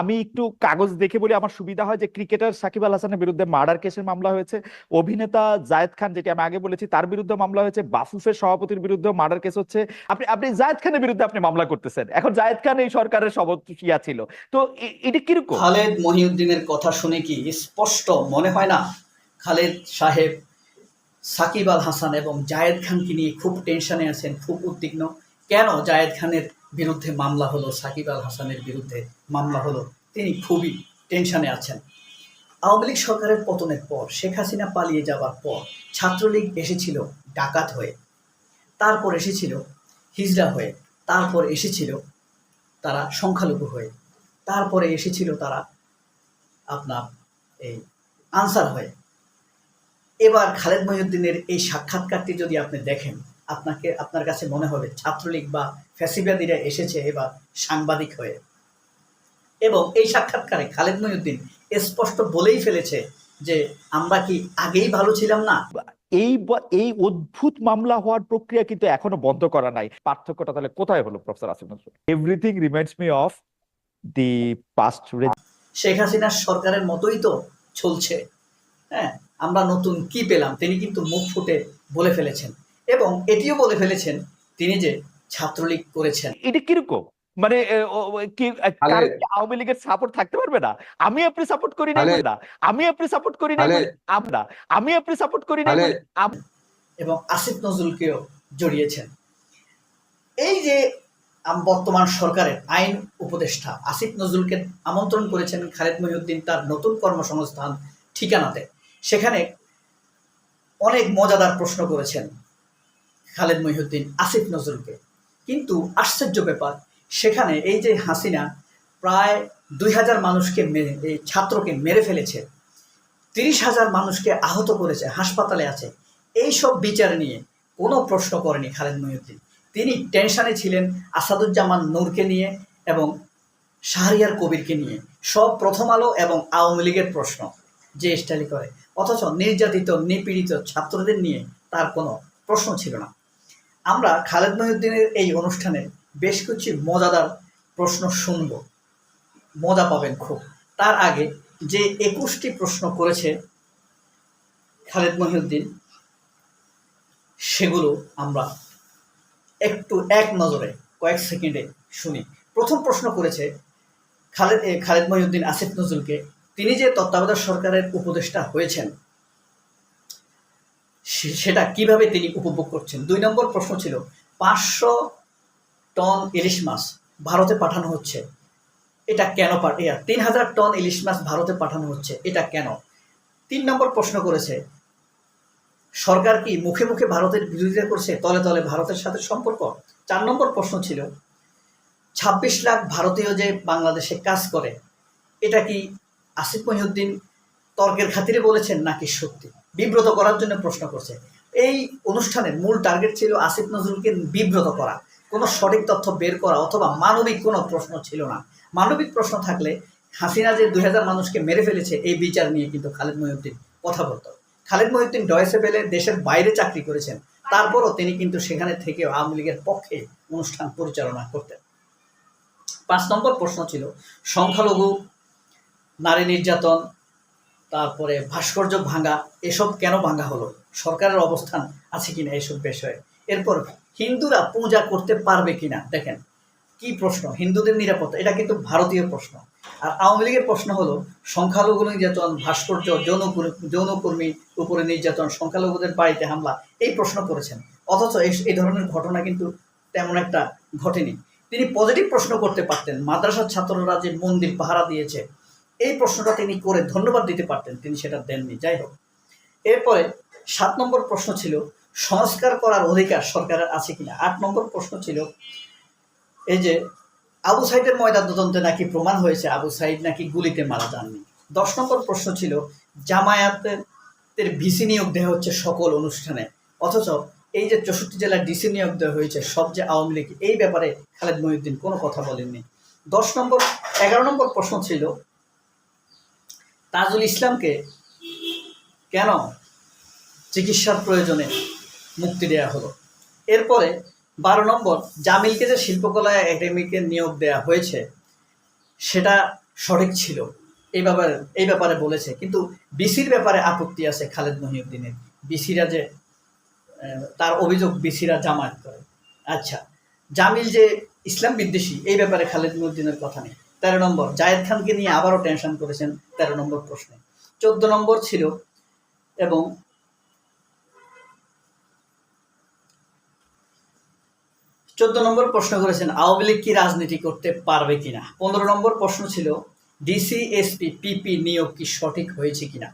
আমি একটু কাগজ দেখে বলি, আমার সুবিধা হয় যে ক্রিকেটার সাকিব আল হাসানের বিরুদ্ধে মার্ডার কেসের মামলা হয়েছে। অভিনেতা জায়েদ খান, যেটি আমি আগে বলেছি, তার বিরুদ্ধে মামলা হয়েছে। বাফুফের সভাপতির বিরুদ্ধে মার্ডার কেস হচ্ছে। আপনি আপনি জায়েদ খানের বিরুদ্ধে আপনি মামলা করতেছেন। এখন জায়েদ খান এই সরকারের ইয়া ছিল। তো এটা কীরকম? খালেদ মহিউদ্দিনের কথা শুনে কি স্পষ্ট মনে হয় না? খালেদ সাহেব, সাকিব আল হাসান এবং জায়েদ খানকে নিয়ে খুব টেনশনে আছেন, খুব উদ্বিগ্ন। কেন জায়েদ খানের বিরুদ্ধে মামলা হলো, সাকিব আল হাসানের বিরুদ্ধে মামলা হলো, তিনি খুবই টেনশনে আছেন। আওয়ামী লীগ সরকারের পতনের পর, শেখ হাসিনা পালিয়ে যাওয়ার পর ছাত্রলীগ এসেছিল ডাকাত হয়ে, তারপর এসেছিল হিজড়া হয়ে, তারপর এসেছিল তারা সংখ্যালঘু হয়ে, তারপরে এসেছিল তারা আপনার এই আনসার হয়ে। এবার খালেদ মহিউদ্দিনের এই সাক্ষাৎকারটি যদি আপনি দেখেন আপনাকে আপনার কাছে মনে হবে ছাত্রলীগ বা ফ্যাসিবাদীরা এসেছে এবার সাংবাদিক হয়ে। এবং এই সাক্ষাৎকারে খালেদ মহিউদ্দিন স্পষ্ট বলেই ফেলেছে যে আমরা কি আগেই ভালো ছিলাম না? এই এই অদ্ভুত মামলা হওয়ার প্রক্রিয়া কিন্তু এখনও বন্ধ করা নাই। পার্থক্যটা তাহলে কোথায় হলো professor Asif Nazrul? Everything reminds me of the past Sheikh হাসিনার সরকারের মতোই তো চলছে। হ্যাঁ আমরা নতুন কি পেলাম তিনি কিন্তু মুখ ফুটে বলে ফেলেছেন। এবং এটিও বলে ফেলেছেন তিনি যে ছাত্রলীগ করেছেন। এটা কীরকম? মানে কি আওয়ামী লীগের সাপোর্ট থাকতে পারবে না? আমি আপনি সাপোর্ট করি না না। আমি আপনি সাপোর্ট করি না আমরা আমি আপনি সাপোর্ট করি না এবং আসিফ নজরুলকেও জড়িয়েছেন। এই যে আম- বর্তমান সরকারের আইন উপদেষ্টা আসিফ নজরুলকে আমন্ত্রণ করেছেন খালেদ মহিউদ্দিন তার নতুন কর্মসংস্থান ঠিকানাতে। সেখানে অনেক মজাদার প্রশ্ন করেছেন। খালেদ মহিউদ্দিন, আসিফ নজরুলকে। কিন্তু আশ্চর্য ব্যাপার, সেখানে এই যে হাসিনা প্রায় দুই হাজার মানুষকে মেরে, এই ছাত্রকে মেরে ফেলেছে, তিরিশ হাজার মানুষকে আহত করেছে, হাসপাতালে আছে এই সব বিচার নিয়ে কোনো প্রশ্ন করেনি খালেদ মহিউদ্দিন। তিনি টেনশনে ছিলেন আসাদুজ্জামান নূরকে নিয়ে এবং শাহরিয়ার কবিরকে নিয়ে। সব প্রথম আলো এবং আওয়ামী লীগের প্রশ্ন যে স্টাইলি করে। অথচ নির্যাতিত, নিপীড়িত ছাত্রদের নিয়ে তার কোনো প্রশ্ন ছিল না। আমরা খালেদ মহিউদ্দিনের এই অনুষ্ঠানে বেশ কিছু মজাদার প্রশ্ন শুনব। মজা পাবেন খুব। তার আগে যে একুশটি প্রশ্ন করেছে খালেদ মহিউদ্দিন, সেগুলো আমরা একটু এক নজরে, কয়েক সেকেন্ডে শুনি। প্রথম প্রশ্ন করেছে, খালেদ খালেদ মহিউদ্দিন, আসিফ নজরুলকে তিনি যে তত্ত্বাবধায়ক সরকারের উপদেষ্টা হয়েছেন সেটা কীভাবে তিনি উপভোগ করছেন? দুই নম্বর প্রশ্ন ছিল, পাঁচশো টন ইলিশ মাছ ভারতে পাঠানো হচ্ছে, এটা কেন তিন হাজার টন ইলিশ মাছ ভারতে পাঠানো হচ্ছে, এটা কেন? তিন নম্বর প্রশ্ন করেছে, সরকার কি মুখে মুখে ভারতের বিরোধিতা করছে, তলে তলে ভারতের সাথে সম্পর্ক? চার নম্বর প্রশ্ন ছিল, ছাব্বিশ লাখ ভারতীয় যে বাংলাদেশে কাজ করে, এটা কি আসিফ মহিউদ্দিন তর্কের খাতিরে বলেছেন নাকি সত্যি? বিব্রত করার জন্য প্রশ্ন করছে। এই অনুষ্ঠানের মূল টার্গেট ছিল আসিফ নজরুলকে বিব্রত করা। কোনো সঠিক তথ্য বের করা অথবা মানবিক কোনো প্রশ্ন ছিল না। মানবিক প্রশ্ন থাকলে হাসিনা যে দুই হাজার মানুষকে মেরে ফেলেছে, এই বিচার নিয়ে কিন্তু খালেদ মহিউদ্দিন কথা বলতো। খালেদ মহিউদ্দিন ডয়েসে পেলে দেশের বাইরে চাকরি করেছেন। তারপরও তিনি কিন্তু সেখানে থেকে আওয়ামী লীগের পক্ষে অনুষ্ঠান পরিচালনা করতেন। পাঁচ নম্বর প্রশ্ন ছিল, সংখ্যালঘু, নারী নির্যাতন তারপরে ভাস্কর্য ভাঙা, এসব কেন ভাঙা হলো? সরকারের অবস্থান আছে কিনা এসব বিষয়ে? এরপর হিন্দুরা পূজা করতে পারবে কিনা? দেখেন, কি প্রশ্ন? হিন্দুদের নিরাপত্তা, এটা কিন্তু ভারতীয় প্রশ্ন। আর আওয়ামী লীগের প্রশ্ন হলো, সংখ্যালঘু নির্যাতন, ভাস্কর্য, যৌন যৌনকর্মী উপরে নির্যাতন, সংখ্যালঘুদের বাড়িতে হামলা, এই প্রশ্ন করেছেন। অথচ এই- এই ধরনের ঘটনা কিন্তু তেমন একটা ঘটেনি। তিনি পজিটিভ প্রশ্ন করতে পারতেন। মাদ্রাসার ছাত্ররা যে মন্দির পাহারা দিয়েছে এই প্রশ্নটা তিনি করে ধন্যবাদ দিতে পারতেন, তিনি সেটা দেননি। যাই হোক, এরপরে সাত নম্বর প্রশ্ন ছিল, সংস্কার করার অধিকার সরকারের আছে কিনা? আট নম্বর প্রশ্ন ছিল, এই যে আবু সাইদের ময়দান তদন্তে নাকি প্রমাণ হয়েছে, আবু সাইদ নাকি গুলিতে মারা যাননি। দশ নম্বর প্রশ্ন ছিল, জামায়াতের ভিসি নিয়োগ দেওয়া হচ্ছে সকল অনুষ্ঠানে, অথচ এই যে চৌষট্টি জেলার ডিসি নিয়োগ দেওয়া হয়েছে, সব যে আওয়ামী লীগ, এই ব্যাপারে খালেদ মহিউদ্দিন কোনো কথা বলেননি। দশ নম্বর, এগারো নম্বর প্রশ্ন ছিল তাজুল ইসলামকে কেন চিকিৎসার প্রয়োজনে মুক্তি দেওয়া হলো? এরপরে বারো নম্বর, জামিলকে যে শিল্পকলা একাডেমিকে নিয়োগ দেওয়া হয়েছে, সেটা সঠিক ছিল। এই ব্যাপারে এই ব্যাপারে বলেছে। কিন্তু বিসির ব্যাপারে আপত্তি আছে খালেদ মহিউদ্দিনের। বিসিরা যে তার অভিযোগ বিসিরা জামায়াত করে। আচ্ছা জামিল যে ইসলাম বিদ্বেষী, এই ব্যাপারে খালেদ মহিউদ্দিনের কথা নেই। তেরো নম্বর, জায়েদ খানকে নিয়ে আবারও টেনশন করেছেন তেরো নম্বর প্রশ্নে। চোদ্দ নম্বর ছিল এবং চোদ্দ নম্বর প্রশ্ন করেছেন, আওয়ামী লীগ কি রাজনীতি করতে পারবে কিনা? পনেরো নম্বর প্রশ্ন ছিল ডিসিএসপি পিপি নিয়োগ কি সঠিক হয়েছে কিনা?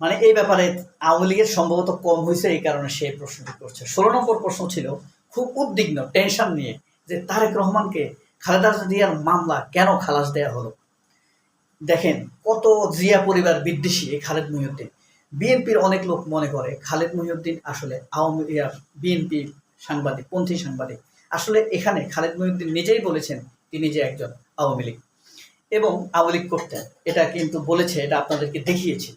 মানে এই ব্যাপারে আওয়ামী লীগের সম্ভবত কম হয়েছে, এই কারণে সে প্রশ্নটি করছে। ষোলো নম্বর প্রশ্ন ছিল, খুব উদ্বিগ্ন টেনশন নিয়ে, যে তারেক রহমানকে খালেদা জিয়ার মামলা কেন খালাস দেয়া হলো? দেখেন, কত জিয়া পরিবার বিদ্বেষী এই খালেদ মহিউদ্দিন। বিএনপির অনেক লোক মনে করে, খালেদ মহিউদ্দিন আসলে আওয়ামী বিএনপি সাংবাদিক, পন্থী সাংবাদিক। আসলে এখানে খালেদ মহিউদ্দিন নিজেই বলেছেন, তিনি যে একজন আওয়ামী লীগ। এবং আওয়ামী লীগ করতেন। এটা কিন্তু বলেছে, এটা আপনাদেরকে দেখিয়েছি।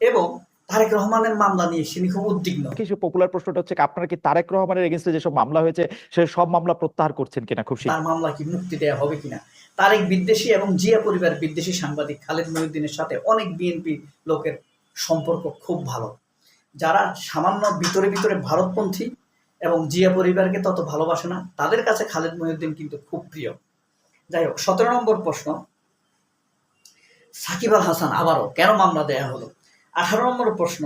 এবং তারেক রহমানের মামলা নিয়ে তিনি খুব উদ্বিগ্ন। কিছু পপুলার প্রশ্নটা হচ্ছে আপনারা কি তারেক রহমানের এগেনস্টে যেসব মামলা হয়েছে সে সব মামলা প্রত্যাহার করছেন কিনা খুব তার মামলা কি মুক্তি দেওয়া হবে কিনা? তারেক বিদ্বেষী এবং জিয়া পরিবার বিদ্বেষী সাংবাদিক খালেদ মহিউদ্দিনের সাথে অনেক বিএনপি লোকের সম্পর্ক খুব ভালো। যারা সামান্য ভিতরে ভিতরে ভারতপন্থী এবং জিয়া পরিবারকে তত ভালোবাসে না তাদের কাছে খালেদ মহিউদ্দিন কিন্তু খুব প্রিয়। যাই হোক সতেরো নম্বর প্রশ্ন সাকিব আল হাসান আবারও কেন মামলা দেয়া হলো? আঠারো নম্বর প্রশ্ন,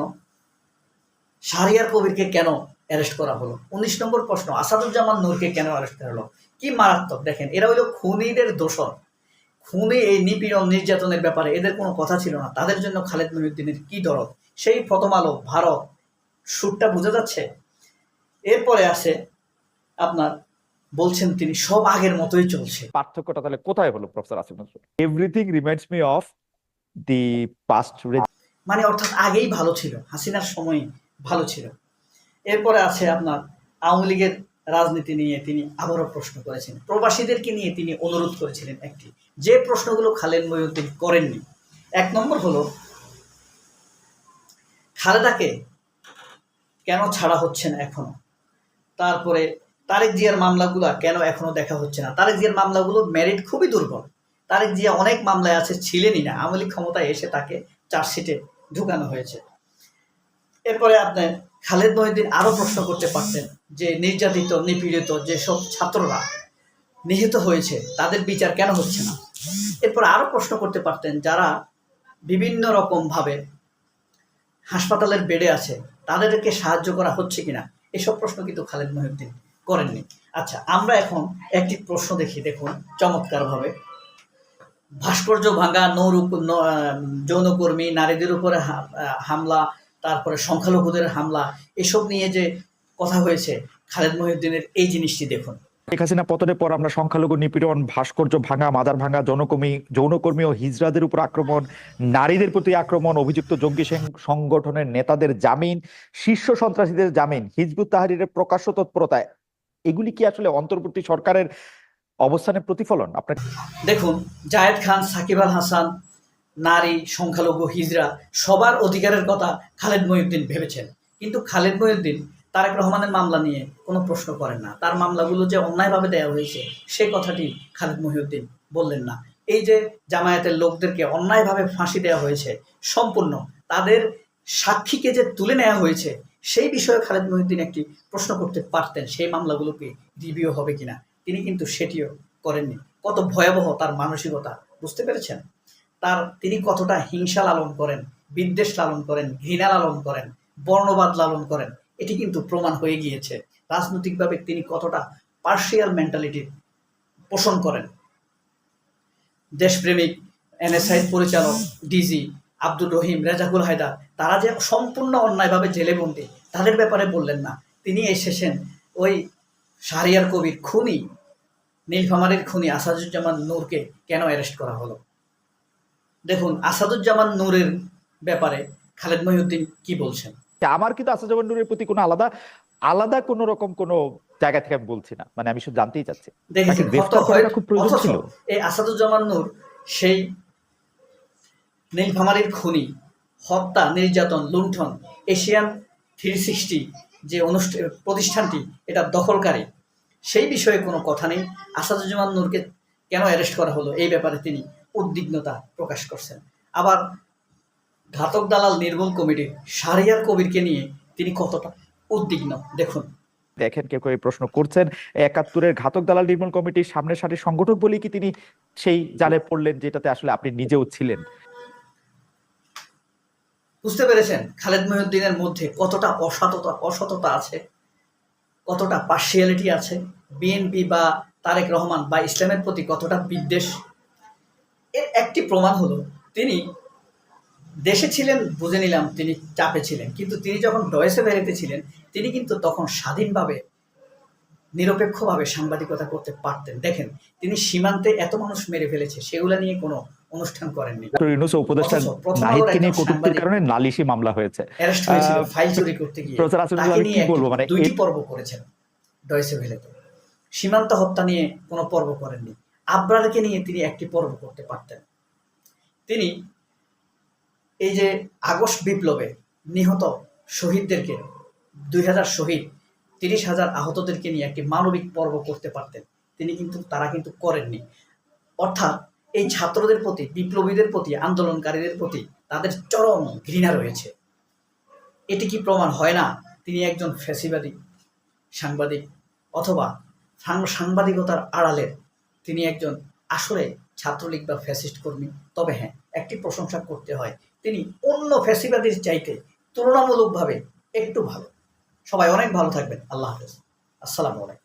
শাহরিয়ার কবিরকে কেন অ্যারেস্ট করা হলো? উনিশ নম্বর প্রশ্ন, আসাদুজ্জামান নূরকে কেন অ্যারেস্ট করা হলো? কি মারাত্মক? দেখেন, এরা হলো খুনিদের দোষর। খুনি এই নিপীড়ন, নির্যাতনের ব্যাপারে এদের কোনো কথা ছিল না। তাদের জন্য খালেদ মহিউদ্দিনের কি দরদ? সেই প্রথম আলো, ভারত সুরটা বোঝা যাচ্ছে? এরপরে আছে আপনার, বলছেন তিনি, সব আগের মতোই চলছে। পার্থক্যটা তাহলে কোথায় হলো, professor Asif Nazrul? Everything reminds me of the past মানে অর্থাৎ আগেই ভালো ছিল, হাসিনার সময় ভালো ছিল। এরপরে আছে আপনার আওয়ামী লীগের রাজনীতি নিয়ে তিনি আবারও প্রশ্ন করেছেন। প্রবাসীদেরকে নিয়ে তিনি অনুরোধ করেছিলেন একটি। যে প্রশ্নগুলো খালেদ মহিউদ্দিন করেননি, এক নম্বর হলো, খালেদাকে কেন ছাড়া হচ্ছে না এখনও? তারপরে তারেক জিয়ার মামলাগুলো কেন এখনও দেখা হচ্ছে না? তারেক জিয়ার মামলাগুলো মেরিট খুবই দুর্বল। তারেক জিয়া অনেক মামলায় আছে, ছিলেনই না। আওয়ামী লীগ ক্ষমতায় এসে তাকে চার্জশিটে ঢুকানো হয়েছে। এরপরে আপনি খালেদ মহিউদ্দিন আরও প্রশ্ন করতে পারতেন যে, নির্যাতিত, নিপীড়িত যেসব ছাত্ররা নিহত হয়েছে, তাদের বিচার কেন হচ্ছে না? এরপর আরও প্রশ্ন করতে পারতেন যারা বিভিন্ন রকম ভাবে হাসপাতালের বেডে আছে, তাদেরকে সাহায্য করা হচ্ছে কিনা? এসব প্রশ্ন কিন্তু খালেদ মহিউদ্দিন করেননি। আচ্ছা আমরা এখন একটি প্রশ্ন দেখি, দেখুন, চমৎকারভাবে। ভাস্কর্য ভাঙা, নৌর যৌনকর্মী, নারীদের উপরে হামলা, তারপরে সংখ্যালঘুদের হামলা, এসব নিয়ে যে কথা হয়েছে, খালেদ মহিউদ্দিনের এই জিনিসটি দেখুন। শেখ হাসিনা পতনের পর আমরা সংখ্যালঘু নিপীড়ন, ভাস্কর্য ভাঙা, মাদার ভাঙা, যৌনকর্মী যৌনকর্মী ও হিজড়াদের উপর আক্রমণ, নারীদের প্রতি আক্রমণ, অভিযুক্ত জঙ্গি সংগঠনের নেতাদের জামিন, শীর্ষ সন্ত্রাসীদের জামিন, হিজবুত তাহারিরের প্রকাশ্য তৎপরতায়। এগুলি কি আসলে অন্তর্বর্তী সরকারের অবস্থানের প্রতিফলন আপনার দেখুন, জায়েদ খান, সাকিব আল হাসান, নারী, সংখ্যালঘু, হিজরা, সবার অধিকারের কথা খালেদ মহিউদ্দিন ভেবেছেন। কিন্তু খালেদ মহিউদ্দিন তারেক রহমানের মামলা নিয়ে কোনো প্রশ্ন করেন না। তার মামলাগুলো যে অন্যায়ভাবে দেওয়া হয়েছে, সে কথাটি খালেদ মহিউদ্দিন বললেন না। এই যে জামায়াতের লোকদেরকে অন্যায়ভাবে ফাঁসি দেওয়া হয়েছে, সম্পূর্ণ তাদের সাক্ষীকে যে তুলে নেওয়া হয়েছে, সেই বিষয়ে খালেদ মহিউদ্দিন একটি প্রশ্ন করতে পারতেন, সেই মামলাগুলোকে রিভিউ হবে কিনা। তিনি কিন্তু সেটিও করেননি। কত ভয়াবহ তার মানসিকতা, বুঝতে পেরেছেন? তার তিনি কতটা হিংসা লালন করেন, বিদ্বেষ লালন করেন, ঘৃণা লালন করেন, বর্ণবাদ লালন করেন, এটি কিন্তু প্রমাণ হয়ে গিয়েছে। রাজনৈতিকভাবে তিনি কতটা পার্সিয়াল মেন্টালিটি পোষণ করেন। দেশপ্রেমিক এনএসআই পরিচালক ডিজি আব্দুর রহিম, রেজাকুল হায়দার, তারা যে সম্পূর্ণ অন্যায়ভাবে জেলে বন্দী তাদের ব্যাপারে বললেন না। তিনি এসেছেন ওই শাহরিয়ার কবির খুনি নীলফামারীর খুনি আসাদুজ্জামান নূরকে কেন অ্যারেস্ট করা হলো? দেখুন আসাদুজ্জামান নূরের ব্যাপারে খালেদ মহিউদ্দিন কি বলছেন? আমার কিন্তু আসাদুজ্জামান নূরের প্রতি কোনো আলাদা আলাদা কোনো রকম কোনো জায়গা থেকে আমি বলছি না। মানে আমি শুধু জানতেই চাচ্ছি। খুব প্রয়োজন ছিল। এই আসাদুজ্জামান নূর সেই নীলফামারীর খুনি হত্যা নির্যাতন লুণ্ঠন এশিয়ান থ্রি সিক্সটি যে অনুষ্ঠান প্রতিষ্ঠানটি এটা দখলকারী, সেই বিষয়ে কোনো কথা নেই। আসাদুজ্জামান নূরকে কেন অ্যারেস্ট করা হলো? এই ব্যাপারে তিনি উদ্বিগ্নতা প্রকাশ করছেন। আবার ঘাতক দালাল নির্মূল কমিটি শাহরিয়ার কবিরকে নিয়ে তিনি কতটা উদ্বিগ্ন? দেখুন। দেখেন, কেউ কেউ প্রশ্ন করছেন, একাত্তরের ঘাতক দালাল নির্মূল কমিটির সামনের সারি সংগঠক বলেই কি তিনি সেই জালে পড়লেন যেটাতে আসলে আপনি নিজেও ছিলেন? বুঝতে পেরেছেন? খালেদ মহিউদ্দিনের মধ্যে কতটা অসততা অসততা আছে? কতটা পার্সিয়ালিটি আছে? বিএনপি বা তারেক রহমান বা ইসলামের প্রতি কতটা বিদ্বেষ? এর একটি প্রমাণ হলো, তিনি দেশে ছিলেন, বুঝে নিলাম তিনি চাপে ছিলেন। কিন্তু তিনি যখন ডয়েসে বেরোতে ছিলেন, তিনি কিন্তু তখন স্বাধীনভাবে, নিরপেক্ষভাবে সাংবাদিকতা করতে পারতেন। দেখেন, তিনি সীমান্তে এত মানুষ মেরে ফেলেছে, সেগুলো নিয়ে কোনো অনুষ্ঠান করেননি। ইউনুস উপদেষ্টা নাহিদকে নিয়ে কটূক্তির কারণে নালিশি মামলা হয়েছে। অ্যারেস্ট হয়েছিল ফাইল চুরি করতে গিয়ে। আমি কি বলব? মানে দুইটি পর্ব করেছেন ডয়েসে ভেলেতে। সীমান্ত হত্যা নিয়ে কোনো পর্ব করেননি। আবরারকে নিয়ে তিনি একটি পর্ব করতে পারতেন। তিনি এই যে আগস্ট বিপ্লবে নিহত শহীদদেরকে দুই হাজার শহীদ তিরিশ হাজার আহতদেরকে নিয়ে একটি মানবিক পর্ব করতে পারতেন তিনি কিন্তু তারা কিন্তু করেননি। অর্থাৎ এই ছাত্রদের প্রতি, বিপ্লবীদের প্রতি, আন্দোলনকারীদের প্রতি তাদের চরম ঘৃণা রয়েছে। এটি কি প্রমাণ হয় না? তিনি একজন ফ্যাসিবাদী সাংবাদিক অথবা সাংবাদিকতার আড়ালের তিনি একজন আসলে ছাত্রলীগ বা ফ্যাসিস্ট কর্মী। তবে হ্যাঁ একটি প্রশংসা করতে হয়। তিনি অন্য ফ্যাসিবাদীর চাইতে তুলনামূলকভাবে একটু ভালো। সবাই অনেক ভালো থাকবেন। আল্লাহ হাফেজ। আসসালামু আলাইকুম।